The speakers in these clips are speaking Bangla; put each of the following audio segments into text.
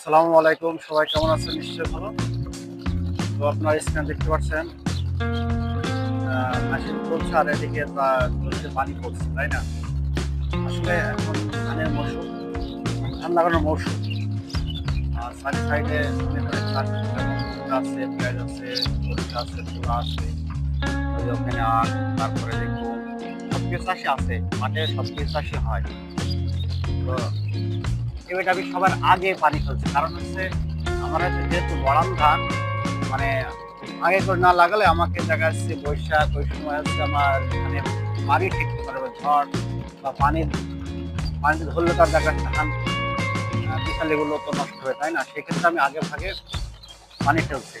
আসসালামু আলাইকুম, সবাই কেমন আছেন? নিশ্চয়ই ভালো। তো আপনার স্ক্রিন দেখতে পাচ্ছেন চলছে আর এদিকে তা চলছে পানি পড়ছে, তাই না? আসলে এখন ধানের মৌসুম ধান লাগানোর মৌসুম আর সাইডে সাইডে আছে, পেঁয়াজ আছে আছে, তুলা আছে। ওখানে আর তারপরে দেখব সব কিছু চাষি আছে, মাঠে সব কিছু চাষি হয়। তো এবারে আমি সবার আগে পানি ফেলছি কারণ হচ্ছে আমার হচ্ছে যেহেতু বড়াম ধান মানে আগে করে না লাগালে আমাকে দেখা যাচ্ছে বৈশাখ, ওই সময় হচ্ছে আমার মানে পানি ঠিকতে পারবে ঝড় বা পানি, পানিতে ধরলে তার দেখা যাচ্ছে ধান বিশালিগুলো তো নষ্ট হবে, তাই না? সেক্ষেত্রে আমি আগে ভাগে পানি ফেলছি।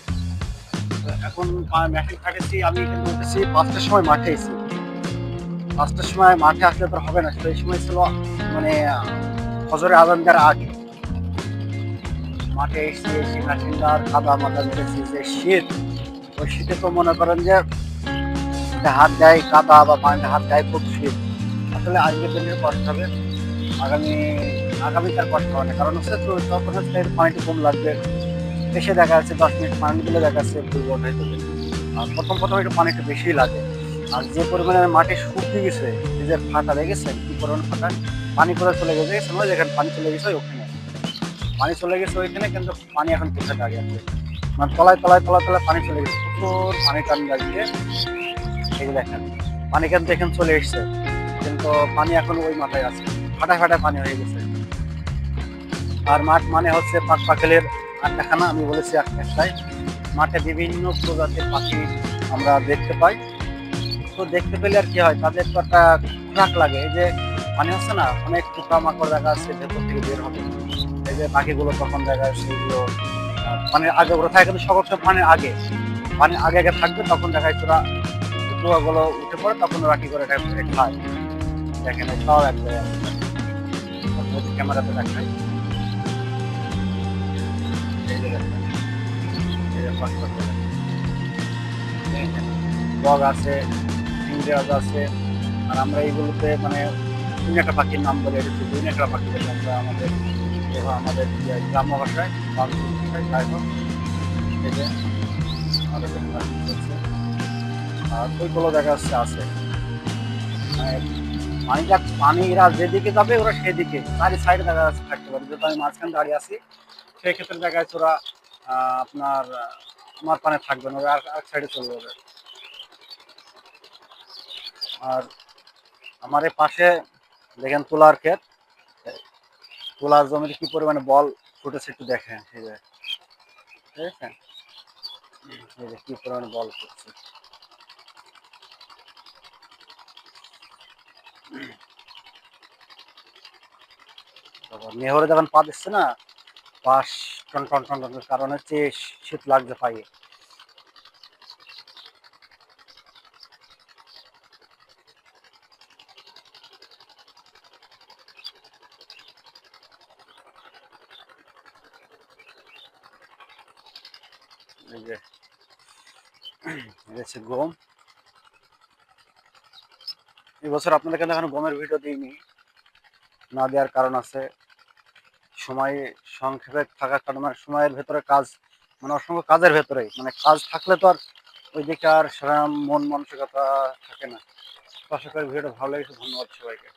এখন মেশিন খাটেছি আমি কিন্তু উঠেছি পাঁচটার সময় মাঠে এসেছি। পাঁচটার সময় মাঠে আসলে তো হবে না, সেই সময় ছিল মানে আহ, ফজরে আজান দেওয়ার আগে মাঠে এসে এসে মেশিনদার কাদা মাদা মেরেছি যে শীত ওই শীতে তো মনে করেন যে হাত দেয় কাদা বা পানিতে হাত দেয় খুব শীত। আসলে আজকের দিনের কষ্ট হবে আগামী আগামীকার কষ্ট হবে কারণ হচ্ছে তো তখন হচ্ছে পানিটা কম লাগবে। এসে দেখা যাচ্ছে দশ মিনিট পানি দিলে দেখা যাচ্ছে ঘন্টায় দেবে আর প্রথম প্রথম একটু পানি একটু বেশি লাগে। আর যে পরিমাণে মাটি শুকিয়ে গেছে যে ফাটা লেগেছে কি পরিমাণ ফাটা পানি করে চলে গেছে সময় যেখানে পানি চলে গেছে ওখানে। পানি চলে গেছে ওইখানে, কিন্তু পানি এখন কোথায় দাঁড়িয়ে আছে। মানে তলায় তলায় তলায় তলায় পানি চলে গেছে, প্রচুর পানি টান লাগিয়ে। এই দেখেন, পানি কিন্তু এখানে চলে এসছে, কিন্তু পানি এখন ওই মাথায় আছে ফাটায় ফাটায় পানি হয়ে গেছে। আর মাঠ মানে হচ্ছে পাক পাখালের আড্ডাখানা আমি বলেছি এক- একটাই। মাঠে বিভিন্ন প্রজাতির পাখি আমরা দেখতে পাই। তো দেখতে পেলে আর কি হয়, তাদের তো একটা খোরাক লাগে, এই যে মানে হচ্ছে না, অনেক পোকা মাকড় দেখা যাচ্ছে ভেতর থেকে বের হবে এই যে পাখিগুলো তখন দেখা সেগুলো পানির আগে ওরা থাকে কিন্তু সকল সময় পানির আগে। মানে আগে আগে থাকবে তখন দেখা যাচ্ছে ওরা পোকাগুলো উঠে পড়ে, তখন ওরা কি করে খায়। দেখেন সব এক জায়গায়। আছে। যদি ক্যামেরাতে যে বগ আছে আছে, আর আমরা এইগুলোতে মানে দুই একটা পাখির নাম বলে এটা দুই একটা পাখি বলে আমরা আমাদের এবার আমাদের যে গ্রাম্য ভাষায়, বাংলা ভাষায় পাখি চলছে। আর ওইগুলো দেখা যাচ্ছে আছে। পানিটা পানি এরা যেদিকে যাবে ওরা সেদিকে চারি সাইডে দেখা যাচ্ছে থাকতে পারে। যেহেতু আমি মাঝখানে দাঁড়িয়ে আছি সেই ক্ষেত্রে দেখা যাচ্ছে ওরা আপনার, আমার পানে থাকবে না, ওরা আর এক সাইডে চলে যাবে। আর আমার পাশে দেখেন তোলার ক্ষেত। তুলার জমিতে কি পরিমাণে বল ফুটেছে একটু দেখেন। ঠিক আছে কি পরিমাণে বল ফুটছে। নেহরে যখন পা দিচ্ছে না পাশ টন টন টন টন কারণ হচ্ছে শীত লাগছে পায়ে। এই হচ্ছে গম। এবছর আপনাদেরকে দেখানো গমের ভিডিও দিইনি। না দেওয়ার কারণ আছে। সময় সংক্ষেপে থাকার কারণে মানে সময়ের ভেতরে কাজ মানে অসংখ্য কাজের ভেতরেই মানে কাজ থাকলে তো আর ওই দিকে আর সেরকম মন মানসিকতা থাকে না। আশা করি ভিডিওটা ভালো লেগেছে। ধন্যবাদ সবাইকে।